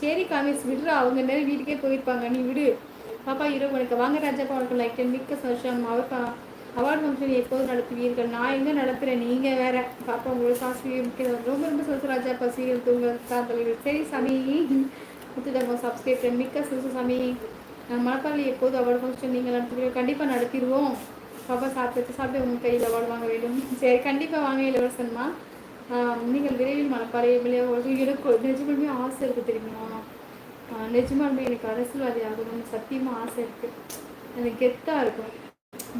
சரி காமிஸ் விடுறா அவங்க நேரம் வீட்டுக்கே போயிருப்பாங்க. நீ விடு. பாப்பா இரவு உனக்கு வாங்க ராஜாப்பா உனக்கு லைக். மிக்க சந்தோஷம். அவர் அவார்டு ஃபங்க்ஷன் எப்போது நடத்துவீர்கள். நான் எங்கே நடத்துகிறேன் நீங்கள் வேற. பாப்பா உங்களுக்கு முக்கியம். ரொம்ப ரொம்ப சந்தோஷம் ராஜாப்பா சீரியல் தூங்க காதல் சரி சாமி. முத்துதங்க சப்ஸ்கிரைப் மிக்க சந்தோஷம் சாமி. மணப்பாறையில் எப்போது அவார்டு ஃபங்க்ஷன் நீங்கள் நடத்துவீர்கள். கண்டிப்பாக நடத்திடுவோம். பாப்பா சாப்பிட்டு சாப்பிட்டு உங்கள் கையில் அவார்டு வாங்க வேண்டும். சரி கண்டிப்பாக வாங்க இளவரசன்மா. நீங்கள் விரைவில் மணப்பாறை எனக்கு நிஜமாலுமே ஆசை இருக்குது தெரியுமா? நிஜமாலுமே எனக்கு அரசியல்வாதி ஆகணும்னு சத்தியமாக ஆசை இருக்குது எனக்கு கெத்தாக இருக்கும்.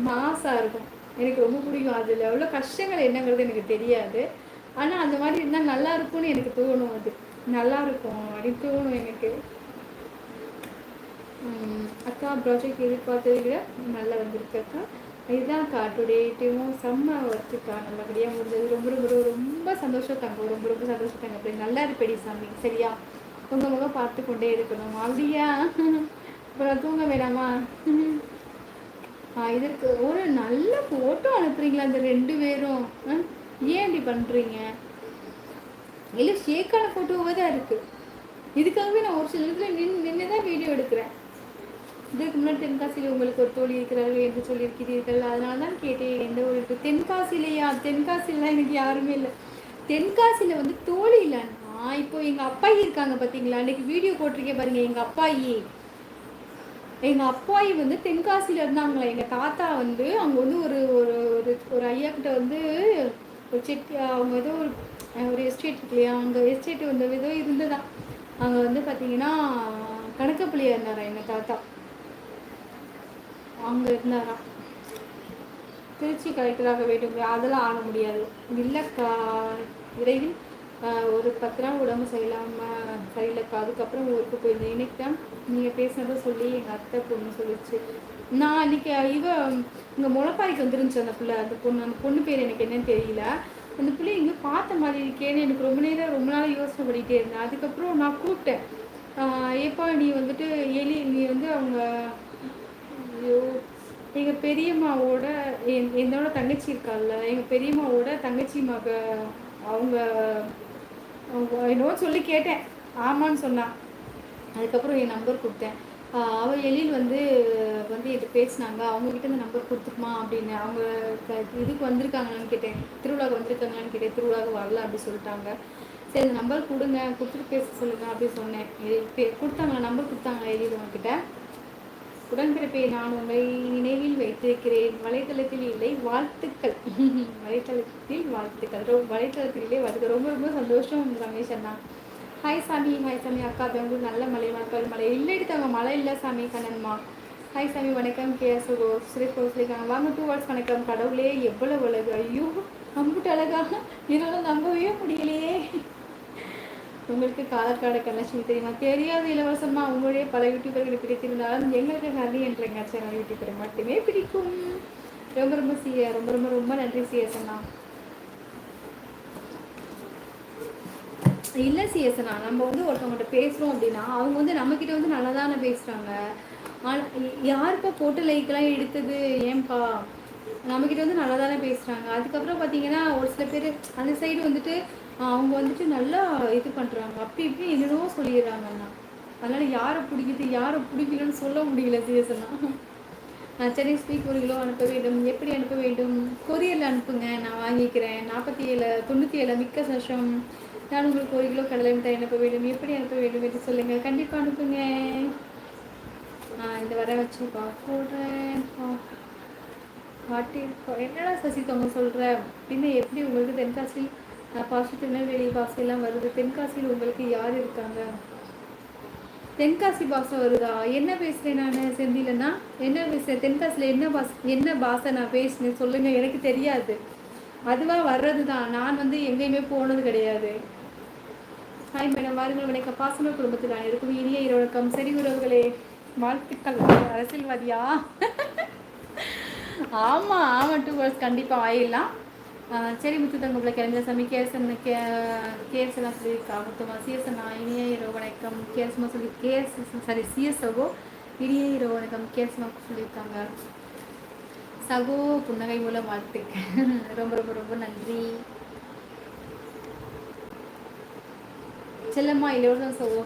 மாசாக இருக்கும். எனக்கு ரொம்ப பிடிக்கும். அதில் எவ்வளோ கஷ்டங்கள் என்னங்கிறது எனக்கு தெரியாது. ஆனால் அந்த மாதிரி இருந்தால் நல்லா இருக்கும்னு எனக்கு தோணும் அது. நல்லா இருக்கும் அப்படின்னு தோணும் எனக்கு. அக்கா ப்ராஜெக்ட் எதிர்பார்த்ததை விட நல்லா வந்திருக்கு அக்கா. இதுதான் டுடே டீமும் செம்ம ஒர்க்குக்கா நல்லபடியாக முடிஞ்சது. ரொம்ப ரொம்ப ரொம்ப சந்தோஷம் தங்க. ரொம்ப ரொம்ப சந்தோஷம் தாங்க. அப்படி நல்லா இருப்படி சாமி. சரியா? உங்கள் முகம் பார்த்து கொண்டே இருக்கணும். அப்படியா? அப்புறம் தூங்க வேணாமா? இதற்கு ஒரு நல்ல ஃபோட்டோ அனுப்புறீங்களா அந்த ரெண்டு பேரும்? ஏன் இப்படி பண்ணுறீங்க இல்லை ஷேக்கான ஃபோட்டோவாக தான் இருக்குது இதுக்காகவே நான் ஒரு சில இடத்துல நின்று நின்று தான் வீடியோ எடுக்கிறேன். இதுக்கு முன்னாடி தென்காசியில் உங்களுக்கு ஒரு தோழி இருக்கிறார்கள் என்று சொல்லியிருக்கிறீர்கள். அதனால தான் கேட்டேன் எந்த ஒரு தென்காசிலையா தென்காசிலாம் எனக்கு யாருமே இல்லை. தென்காசியில் வந்து தோழி இல்லைன்னா இப்போ எங்கள் அப்பாயி இருக்காங்க பார்த்தீங்களா? அன்றைக்கி வீடியோ போட்டிருக்கேன் பாருங்கள் எங்கள் அப்பாயி. எங்கள் அப்பாயி வந்து தென்காசியில் இருந்தாங்களா? எங்கள் தாத்தா வந்து அவங்க வந்து ஒரு ஒரு ஒரு ஐயா கிட்ட வந்து ஒரு செட்டி அவங்க ஏதோ ஒரு ஒரு எஸ்டேட் இருக்கு இல்லையா? அங்கே எஸ்டேட் வந்து ஏதோ இருந்ததான் அங்கே வந்து பார்த்தீங்கன்னா கணக்கப்பிள்ளையாக இருந்தாரா எங்கள் தாத்தா? அங்கே இருந்தாராம் திருச்சி கலெக்டராக வேண்டும். அதெல்லாம் ஆக முடியாது. இல்லைக்கா விரைவில் ஒரு பத்து நாள் உடம்பு சரியில்லாமல் சரியில்லைக்கா அதுக்கப்புறம் ஊருக்கு போயிருந்தேன். இன்னைக்கு தான் நீங்கள் பேசுனதை சொல்லி எங்கள் அத்தை பொண்ணு சொல்லிச்சு. நான் அன்றைக்கி இவ இங்கே முளைப்பாரிக்கு வந்துருந்துச்சு அந்த பிள்ளை அந்த பொண்ணு அந்த பொண்ணு பேர் எனக்கு என்னன்னு தெரியல. அந்த பிள்ளை இங்கே பார்த்த மாதிரி இருக்கேன்னு எனக்கு ரொம்ப நேரம் ரொம்ப நாள் யோசனை பண்ணிகிட்டே இருந்தேன். அதுக்கப்புறம் நான் கூப்பிட்டேன். எப்போ நீ வந்துட்டு எலி நீ வந்து அவங்க ஐயோ எங்கள் பெரியம்மாவோட என் என்னோட தங்கச்சி இருக்காள்ல எங்கள் பெரியம்மாவோட தங்கச்சி மக அவங்க அவங்க என்னவோ சொல்லி கேட்டேன். ஆமான்னு சொன்னான் அதுக்கப்புறம் என் நம்பர் கொடுத்தேன். அவள் எழில் வந்து வந்து என்கிட்ட பேசினாங்க. அவங்கக்கிட்ட இந்த நம்பர் கொடுத்துக்குமா அப்படின்னு. அவங்க இதுக்கு வந்திருக்காங்களான்னு கேட்டேன். திருவிழாவுக்கு வந்திருக்காங்களான்னு கேட்டேன். திருவிழாவுக்கு வரல அப்படி சொல்லிட்டாங்க. சரி இந்த நம்பர் கொடுங்க. கொடுத்துட்டு பேச சொல்லுங்க அப்படின்னு சொன்னேன். கொடுத்தாங்களா? நம்பர் கொடுத்தாங்களா எழில் உங்ககிட்ட? உடன்பிறப்பை நான் உங்களை நினைவில் வைத்திருக்கிறேன். வலைத்தளத்தில் இல்லை வாழ்த்துக்கள். வலைத்தளத்தில் வாழ்த்துக்கள். வலைத்தளத்தில் இல்லை வாழ்த்துக்கள். ரொம்ப ரொம்ப சந்தோஷம் ரமேஷ் அண்ணா. ஹாய் சாமி ஹாய் சாமி அக்கா பெங்களூர் நல்ல மலை மக்கள் மலை இல்லை எடுத்தாங்க மழை இல்லை சாமி கண்ணன்மா ஹாய் சாமி வணக்கம். கே சுகோ சுரேஷ் சொல்லியிருக்காங்க வாங்க டூ வாட்ஸ் வணக்கம். கடவுளே எவ்வளவு அழகு. ஐயோ அம்புட்டு அழகாக என்னால் நம்பவே முடியலையே. உங்களுக்கு காலக்காட கலட்சுமி தெரியுமா? தெரியாது இலவசமா உங்களுடைய பல யூடியூபர்களை பிடித்திருந்தாலும் எங்களுக்கு ஹரி என்ற சேனல் யூடியூபரை மட்டுமே பிடிக்கும். ரொம்ப ரொம்ப சிய ரொம்ப ரொம்ப ரொம்ப நன்றி சிஎஸ்ண்ணா இல்லை சிஎஸ்ண்ணா நம்ம வந்து ஒருத்தவங்கள்ட்ட பேசுகிறோம் அப்படின்னா அவங்க வந்து நம்மக்கிட்ட வந்து நல்லா தானே பேசுகிறாங்க யாருப்பா போட்டு லைக்கெல்லாம் எடுத்தது? ஏன்பா? நம்மக்கிட்ட வந்து நல்லா தானே பேசுகிறாங்க அதுக்கப்புறம் பார்த்தீங்கன்னா ஒரு சில பேர் அந்த சைடு வந்துட்டு அவங்க வந்துட்டு நல்லா இது பண்ணுறாங்க அப்படி இப்படி என்னென்னவோ சொல்லிடுறாங்கண்ணா அதனால் யாரை பிடிக்குது யாரை பிடிக்கலன்னு சொல்ல முடியல நான் சென்னை ஸ்பீக் ஒரு கிலோ அனுப்ப வேண்டும். எப்படி அனுப்ப வேண்டும்? கொரியரில் அனுப்புங்க. நான் வாங்கிக்கிறேன். நாற்பத்தி ஏழு தொண்ணூற்றி ஏழு மிக்க சஷம் நான் உங்களுக்கு ஒரு கிலோ கடலை மிட்டாய் அனுப்ப வேண்டும். எப்படி அனுப்ப வேண்டும் என்று சொல்லுங்கள் கண்டிப்பாக அனுப்புங்க. இந்த வர வச்சு போடுறேன். பாட்டி என்னடா சசி தொங்க சொல்கிற அப்படின்னு எப்படி உங்களுக்கு தென்காசி பாசி திருநெல்வேலி பாசையெல்லாம் வருது. தென்காசியில் உங்களுக்கு யார் இருக்காங்க? தென்காசி பாஷை வருதா? என்ன பேசுகிறேன் நான் செந்திலன்னா என்ன பேசுகிறேன் தென்காசியில் என்ன பாஸ் என்ன பாசை நான் பேசினேன் சொல்லுங்கள் எனக்கு தெரியாது. அதுவாக வர்றது தான் நான் வந்து எங்கேயுமே போனது கிடையாது. ஹாய் மேடம் வாருங்கள். வணக்கம். பாசன குடும்பத்தில் நான் இருக்கும். இனிய இரவணக்கம் சரி உறவுகளே. வாழ்த்துக்கள். அரசியல்வாதியா? ஆமாம் ஆமாம் டூ ஹவர்ஸ் கண்டிப்பாக ஆயிடலாம். சரி முத்து தங்கப்பில் கிளம்பிய சாமி கேஎஸ்என் கே கேஎஸ்எல்லாம் சொல்லியிருக்கா முத்தமா சிஎஸ்என் இனிய இரவு வணக்கம் கேஎஸ்மா சொல்லி கேஎஸ் சாரி சிஎஸ் சகோ இனிய இரவு வணக்கம் கேஎஸ்மா சொல்லியிருக்காங்க. சகோ புன்னகை மூலம் வாழ்த்துக்கு ரொம்ப ரொம்ப ரொம்ப நன்றி. செல்லம்மா இலவசம் சகோ